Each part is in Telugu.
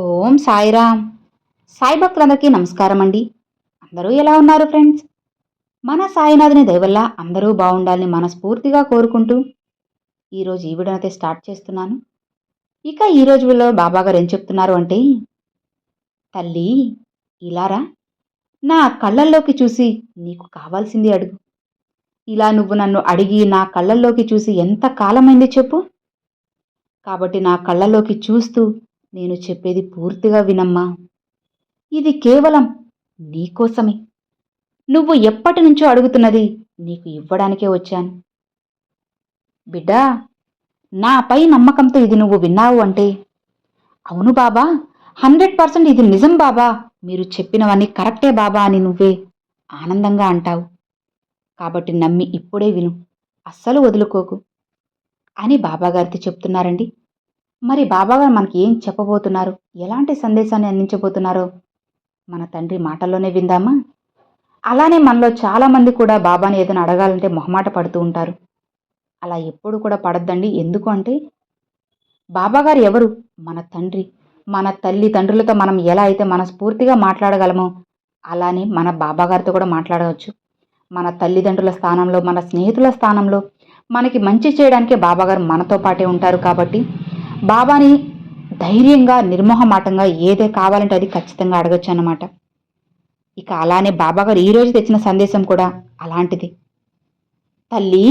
ఓం సాయిరామ్. సాయి భక్తులందరికీ నమస్కారం అండి అందరూ ఎలా ఉన్నారు ఫ్రెండ్స్? మన సాయినాథుని దయవల్ల అందరూ బాగుండాలని మనస్ఫూర్తిగా కోరుకుంటూ ఈరోజు ఈ వీడియోనైతే స్టార్ట్ చేస్తున్నాను. ఇక ఈ వీళ్ళు బాబా గారు ఏం చెప్తున్నారు అంటే తల్లి ఇలారా నా కళ్ళల్లోకి చూసి నీకు కావాల్సింది అడుగు. ఇలా నువ్వు నన్ను అడిగి నా కళ్ళల్లోకి చూసి ఎంత కాలమైంది చెప్పు. కాబట్టి నా కళ్ళల్లోకి చూస్తూ నేను చెప్పేది పూర్తిగా వినమ్మా. ఇది కేవలం నీకోసమే నువ్వు ఎప్పటి నుంచో అడుగుతున్నది నీకు ఇవ్వడానికే వచ్చాను. బిడ్డా నాపై నమ్మకంతో ఇది నువ్వు విన్నావు అంటే అవును బాబా హండ్రెడ్ పర్సెంట్ ఇది నిజం బాబా. మీరు చెప్పినవన్నీ కరెక్టే బాబా అని నువ్వే ఆనందంగా అంటావు. కాబట్టి నమ్మి ఇప్పుడే విను. అస్సలు వదులుకోకు. అని బాబాగారితో చెప్తున్నారండి. మరి బాబాగారు మనకి ఏం చెప్పబోతున్నారు? ఎలాంటి సందేశాన్ని అందించబోతున్నారో? మన తండ్రి మాటల్లోనే విందామా? అలానే మనలో చాలామంది కూడా బాబాని ఏదైనా అడగాలంటే మొహమాట పడుతూ ఉంటారు. అలా ఎప్పుడు కూడా పడద్దండి. ఎందుకు అంటే బాబాగారు ఎవరు? మన తండ్రి. మన తల్లి తండ్రులతో మనం ఎలా అయితే మనస్ఫూర్తిగా మాట్లాడగలమో అలానే మన బాబాగారితో కూడా మాట్లాడవచ్చు. మన తల్లిదండ్రుల స్థానంలో మన స్నేహితుల స్థానంలో మనకి మంచి చేయడానికే బాబాగారు మనతో పాటే ఉంటారు కాబట్టి బాబాని ధైర్యంగా నిర్మోహమాటంగా ఏదే కావాలంటే అది ఖచ్చితంగా అడగచ్చు అన్నమాట. ఇక అలానే బాబాగారు ఈరోజు తెచ్చిన సందేశం కూడా అలాంటిది. తల్లి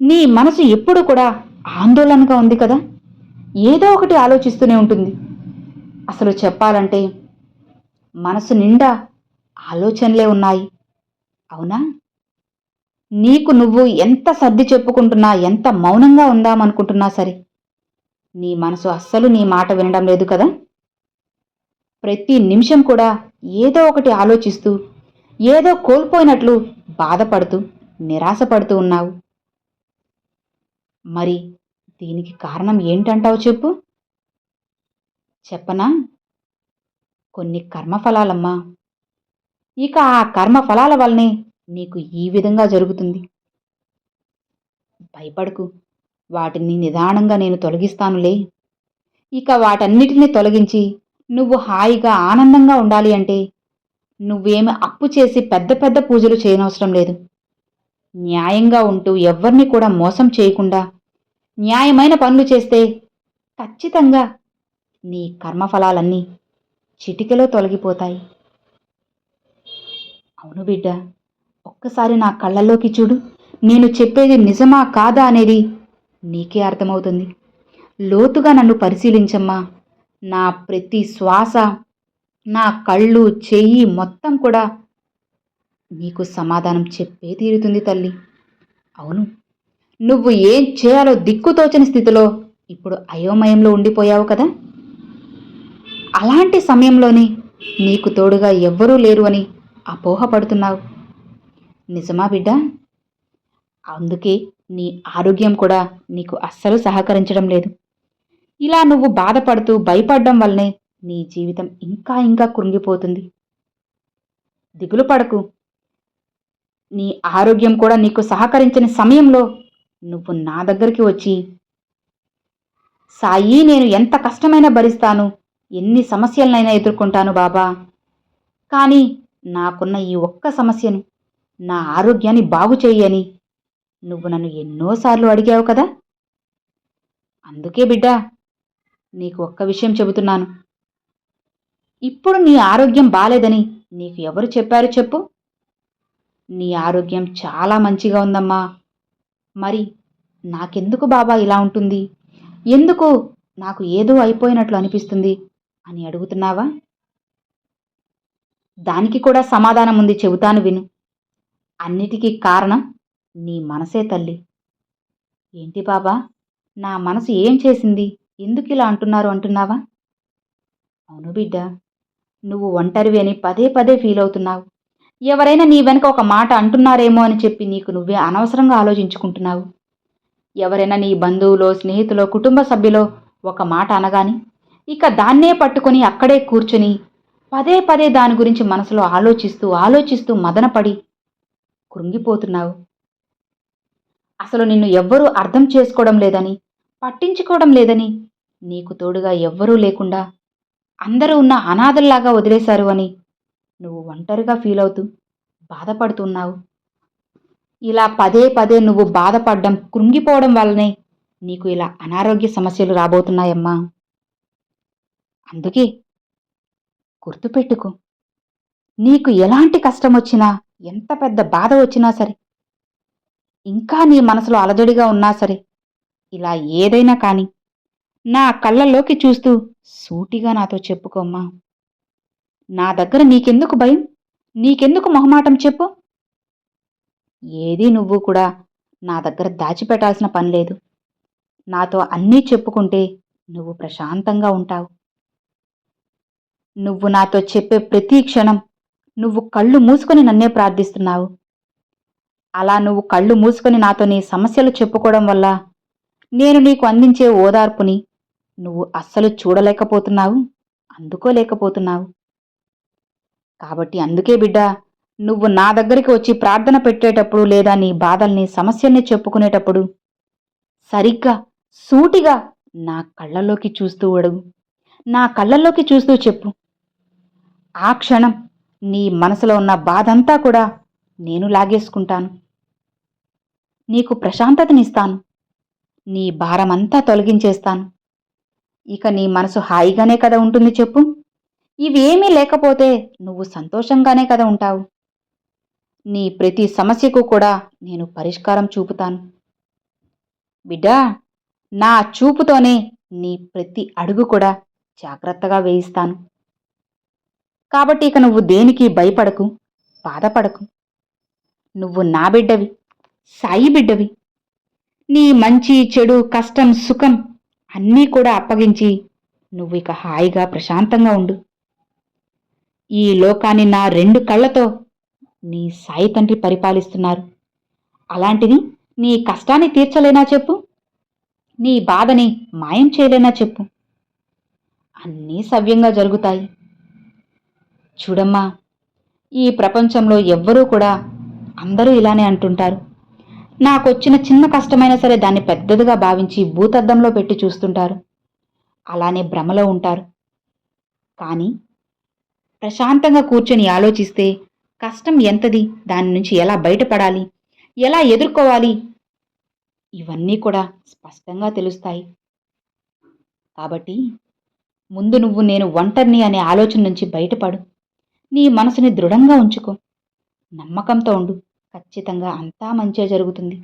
నీ మనసు ఎప్పుడు కూడా ఆందోళనగా ఉంది కదా? ఏదో ఒకటి ఆలోచిస్తూనే ఉంటుంది. అసలు చెప్పాలంటే మనసు నిండా ఆలోచనలే ఉన్నాయి. అవునా? నీకు నువ్వు ఎంత సర్ది చెప్పుకుంటున్నా ఎంత మౌనంగా ఉందామనుకుంటున్నా సరే నీ మనసు అస్సలు నీ మాట వినడం లేదు కదా? ప్రతి నిమిషం కూడా ఏదో ఒకటి ఆలోచిస్తూ ఏదో కోల్పోయినట్లు బాధపడుతూ నిరాశపడుతూ ఉన్నావు. మరి దీనికి కారణం ఏంటంటావు చెప్పు? చెప్పనా? కొన్ని కర్మఫలాలమ్మా. ఇక ఆ కర్మఫలాల వల్లనే నీకు ఈ విధంగా జరుగుతుంది. భయపడకు. వాటిని నిదానంగా నేను తొలగిస్తానులే. ఇక వాటన్నిటినీ తొలగించి నువ్వు హాయిగా ఆనందంగా ఉండాలి అంటే నువ్వేమి అప్పు చేసి పెద్ద పెద్ద పూజలు చేయనవసరం లేదు. న్యాయంగా ఉంటూ ఎవ్వరిని కూడా మోసం చేయకుండా న్యాయమైన పనులు చేస్తే ఖచ్చితంగా నీ కర్మఫలాలన్నీ చిటికెలో తొలగిపోతాయి. అవును బిడ్డ ఒక్కసారి నా కళ్ళల్లోకి చూడు. నేను చెప్పేది నిజమా కాదా అనేది నీకే అర్థమవుతుంది. లోతుగా నన్ను పరిశీలించమ్మా. నా ప్రతి శ్వాస నా కళ్ళు చెయ్యి మొత్తం కూడా నీకు సమాధానం చెప్పే తీరుతుంది తల్లి. అవును. నువ్వు ఏం చేయాలో దిక్కుతోచని స్థితిలో ఇప్పుడు అయోమయంలో ఉండిపోయావు కదా? అలాంటి సమయంలోనే నీకు తోడుగా ఎవ్వరూ లేరు అని అపోహపడుతున్నావు. నిజమా బిడ్డ? అందుకే నీ ఆరోగ్యం కూడా నీకు అస్సలు సహకరించడం లేదు. ఇలా నువ్వు బాధపడుతూ భయపడడం వల్లనే నీ జీవితం ఇంకా ఇంకా కృంగిపోతుంది. దిగులు పడకు. నీ ఆరోగ్యం కూడా నీకు సహకరించని సమయంలో నువ్వు నా దగ్గరికి వచ్చి సాయి నేను ఎంత కష్టమైనా భరిస్తాను ఎన్ని సమస్యలనైనా ఎదుర్కొంటాను బాబా. కానీ నాకున్న ఈ ఒక్క సమస్యను నా ఆరోగ్యాన్ని బాగు చేయని నువ్వు నన్ను ఎన్నోసార్లు అడిగావు కదా? అందుకే బిడ్డా నీకు ఒక్క విషయం చెబుతున్నాను. ఇప్పుడు నీ ఆరోగ్యం బాలేదని నీకు ఎవరు చెప్పారు చెప్పు? నీ ఆరోగ్యం చాలా మంచిగా ఉందమ్మా. మరి నాకెందుకు బాబా ఇలా ఉంటుంది? ఎందుకు నాకు ఏదో అయిపోయినట్లు అనిపిస్తుంది అని అడుగుతున్నావా? దానికి కూడా సమాధానం ఉంది చెబుతాను విను. అన్నిటికీ కారణం నీ మనసే తల్లి. ఏంటి బాబా? నా మనసు ఏం చేసింది? ఎందుకు ఇలా అంటున్నారు అంటున్నావా? అవును బిడ్డ నువ్వు ఒంటరివి అని పదే పదే ఫీల్ అవుతున్నావు. ఎవరైనా నీ వెనక ఒక మాట అంటున్నారేమో అని చెప్పి నీకు నువ్వే అనవసరంగా ఆలోచించుకుంటున్నావు. ఎవరైనా నీ బంధువులో స్నేహితులో కుటుంబ సభ్యులో ఒక మాట అనగాని ఇక దాన్నే పట్టుకొని అక్కడే కూర్చుని పదే పదే దాని గురించి మనసులో ఆలోచిస్తూ ఆలోచిస్తూ మదనపడి కృంగిపోతున్నావు. అసలు నిన్ను ఎవ్వరూ అర్థం చేసుకోవడం లేదని పట్టించుకోవడం లేదని నీకు తోడుగా ఎవ్వరూ లేకుండా అందరూ ఉన్న అనాథల్లాగా వదిలేశారు అని నువ్వు ఒంటరిగా ఫీల్ అవుతూ బాధపడుతున్నావు. ఇలా పదే పదే నువ్వు బాధపడడం కృంగిపోవడం వల్లనే నీకు ఇలా అనారోగ్య సమస్యలు రాబోతున్నాయమ్మా. అందుకే గుర్తుపెట్టుకో నీకు ఎలాంటి కష్టం వచ్చినా ఎంత పెద్ద బాధ వచ్చినా సరే ఇంకా నీ మనసులో అలజడిగా ఉన్నా సరే ఇలా ఏదైనా కాని నా కళ్ళల్లోకి చూస్తూ సూటిగా నాతో చెప్పుకోమ్మా నా దగ్గర నీకెందుకు భయం? నీకెందుకు మొహమాటం చెప్పు? ఏది నువ్వు కూడా నా దగ్గర దాచిపెట్టాల్సిన పని లేదు. నాతో అన్నీ చెప్పుకుంటే నువ్వు ప్రశాంతంగా ఉంటావు. నువ్వు నాతో చెప్పే ప్రతి క్షణం నువ్వు కళ్ళు మూసుకొని నన్నే ప్రార్థిస్తున్నావు. అలా నువ్వు కళ్ళు మూసుకొని నాతో నీ సమస్యలు చెప్పుకోవడం వల్ల నేను నీకు అందించే ఓదార్పుని నువ్వు అస్సలు చూడలేకపోతున్నావు అందుకోలేకపోతున్నావు. కాబట్టి అందుకే బిడ్డ నువ్వు నా దగ్గరికి వచ్చి ప్రార్థన పెట్టేటప్పుడు లేదా నీ బాధల్ని సమస్యల్ని చెప్పుకునేటప్పుడు సరిగ్గా సూటిగా నా కళ్ళల్లోకి చూస్తూ అడుగు నా కళ్ళల్లోకి చూస్తూ చెప్పు. ఆ క్షణం నీ మనసులో ఉన్న బాధంతా కూడా నేను లాగేసుకుంటాను. నీకు ప్రశాంతతనిస్తాను. నీ భారమంతా తొలగించేస్తాను. ఇక నీ మనసు హాయిగానే కదా ఉంటుంది చెప్పు. ఇవేమీ లేకపోతే నువ్వు సంతోషంగానే కదా ఉంటావు. నీ ప్రతి సమస్యకు కూడా నేను పరిష్కారం చూపుతాను. బిడ్డా నా చూపుతోనే నీ ప్రతి అడుగు కూడా జాగ్రత్తగా వేయిస్తాను. కాబట్టి ఇక నువ్వు దేనికి భయపడకు బాధపడకు. నువ్వు నా బిడ్డవి సాయి బిడ్డవి. నీ మంచి చెడు కష్టం సుఖం అన్నీ కూడా అప్పగించి నువ్వు ఇక హాయిగా ప్రశాంతంగా ఉండు. ఈ లోకాన్ని నా రెండు కళ్ళతో నీ సాయి తండ్రి పరిపాలిస్తున్నారు. అలాంటిది నీ కష్టాన్ని తీర్చలేనా చెప్పు? నీ బాధని మాయం చేయలేనా చెప్పు? అన్నీ సవ్యంగా జరుగుతాయి. చూడమ్మా ఈ ప్రపంచంలో ఎవ్వరూ కూడా అందరూ ఇలానే అంటుంటారు. నాకొచ్చిన చిన్న కష్టమైనా సరే దాన్ని పెద్దదిగా భావించి భూతద్దంలో పెట్టి చూస్తుంటారు. అలానే భ్రమలో ఉంటారు. కానీ ప్రశాంతంగా కూర్చొని ఆలోచిస్తే కష్టం ఎంతది? దాని నుంచి ఎలా బయటపడాలి? ఎలా ఎదుర్కోవాలి? ఇవన్నీ కూడా స్పష్టంగా తెలుస్తాయి. కాబట్టి ముందు నువ్వు నేను ఒంటరిని అనే ఆలోచన నుంచి బయటపడు. నీ మనసుని దృఢంగా ఉంచుకో. నమ్మకంతో ఉండు. ఖచ్చితంగా అంతా మంచే జరుగుతుంది.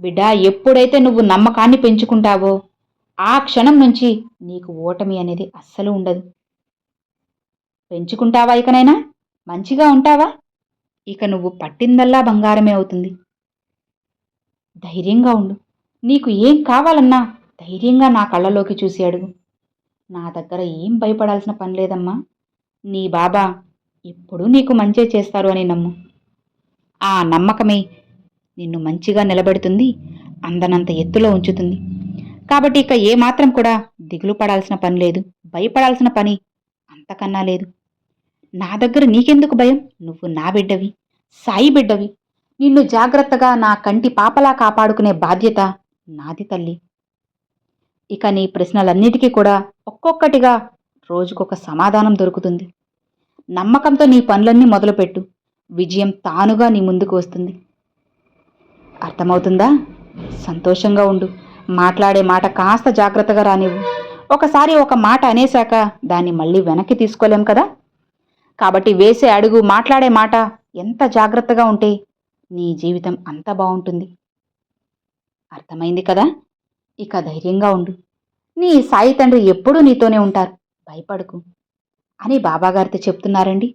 బిడ్డ ఎప్పుడైతే నువ్వు నమ్మకాన్ని పెంచుకుంటావో ఆ క్షణం నుంచి నీకు ఓటమి అనేది అస్సలు ఉండదు. పెంచుకుంటావా ఇకనైనా? మంచిగా ఉంటావా? ఇక నువ్వు పట్టిందల్లా బంగారమే అవుతుంది. ధైర్యంగా ఉండు. నీకు ఏం కావాలన్నా ధైర్యంగా నా కళ్ళలోకి చూసి అడుగు. నా దగ్గర ఏం భయపడాల్సిన పని లేదమ్మా. నీ బాబా ఎప్పుడూ నీకు మంచే చేస్తారు అని నమ్ము. ఆ నమ్మకమే నిన్ను మంచిగా నిలబెడుతుంది అందనంత ఎత్తులో ఉంచుతుంది. కాబట్టి ఇక ఏమాత్రం కూడా దిగులు పడాల్సిన పని లేదు భయపడాల్సిన పని అంతకన్నా లేదు. నా దగ్గర నీకెందుకు భయం? నువ్వు నా బిడ్డవి సాయి బిడ్డవి. నిన్ను జాగ్రత్తగా నా కంటి పాపలా కాపాడుకునే బాధ్యత నాది తల్లి. ఇక నీ ప్రశ్నలన్నిటికీ కూడా ఒక్కొక్కటిగా రోజుకొక సమాధానం దొరుకుతుంది. నమ్మకంతో నీ పనులన్నీ మొదలుపెట్టు. విజయం తానుగా నీ ముందుకు వస్తుంది. అర్థమవుతుందా? సంతోషంగా ఉండు. మాట్లాడే మాట కాస్త జాగ్రత్తగా రానివ్వు. ఒకసారి ఒక మాట అనేశాక దాన్ని మళ్ళీ వెనక్కి తీసుకోలేం కదా? కాబట్టి వేసే అడుగు మాట్లాడే మాట ఎంత జాగ్రత్తగా ఉంటే నీ జీవితం అంత బాగుంటుంది. అర్థమైంది కదా? ఇక ధైర్యంగా ఉండు. నీ సాయి తండ్రి ఎప్పుడూ నీతోనే ఉంటారు. భయపడకు. అని బాబాగారితో చెప్తున్నారండి.